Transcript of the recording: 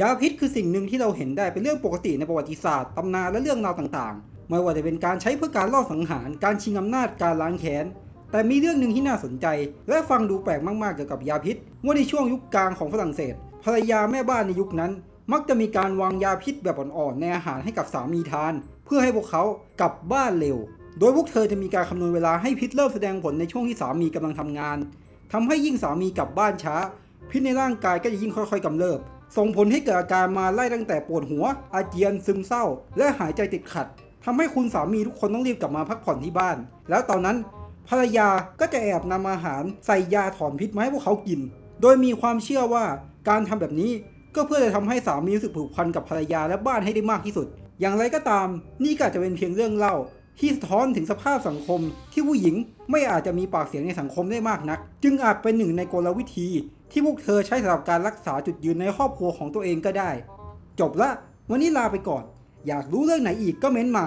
ยาพิษคือสิ่งหนึ่งที่เราเห็นได้เป็นเรื่องปกติในประวัติศาสตร์ตำนานและเรื่องราวต่างๆ ไม่ว่าจะเป็นการใช้เพื่อการล่อสังหาร การชิงอำนาจ การล้างแค้น แต่มีเรื่องหนึ่งที่น่าสนใจ และฟังดูแปลกมากๆเกี่ยวกับยาพิษ ว่าในช่วงยุคกลางของฝรั่งเศส ภรรยาแม่บ้านในยุคนั้น มักจะมีการวางยาพิษแบบอ่อนๆในอาหารให้กับสามีทาน เพื่อให้พวกเขากลับบ้านเร็ว โดยพวกเธอจะมีการคำนวณเวลาให้พิษเริ่มแสดงผลในช่วงที่สามีกำลังทำงานทำให้ยิ่งสามีกลับบ้านช้า พิษในร่างกายก็จะยิ่งค่อยๆกำเริบ ส่งผลให้เกิดอาการมาไล่ตั้งแต่ปวดหัว อาเจียนซึมเศร้า และหายใจติดขัดทำให้คุณสามีทุกคนต้องรีบกลับมาพักผ่อนที่บ้าน แล้วตอนนั้นภรรยาก็จะแอบนำอาหารใส่ยาถอนพิษมาให้พวกเขากิน โดยมีความเชื่อว่าการทำแบบนี้ก็เพื่อจะทำให้สามีรู้สึกผูกพันกับภรรยาและบ้านให้ได้มากที่สุด อย่างไรก็ตาม นี่ก็จจะเป็นเพียงเรื่องเล่า ที่สะท้อนถึงสภาพสังคม ที่ผู้หญิงไม่อาจจะมีปากเสียงในสังคมได้มากนัก จึงอาจเป็นหนึ่งในกลวิธี ที่พวกเธอใช้สำหรับการรักษาจุดยืนในครอบครัวของตัวเองก็ได้ จบละ วันนี้ลาไปก่อน อยากรู้เรื่องไหนอีกก็เม้นมา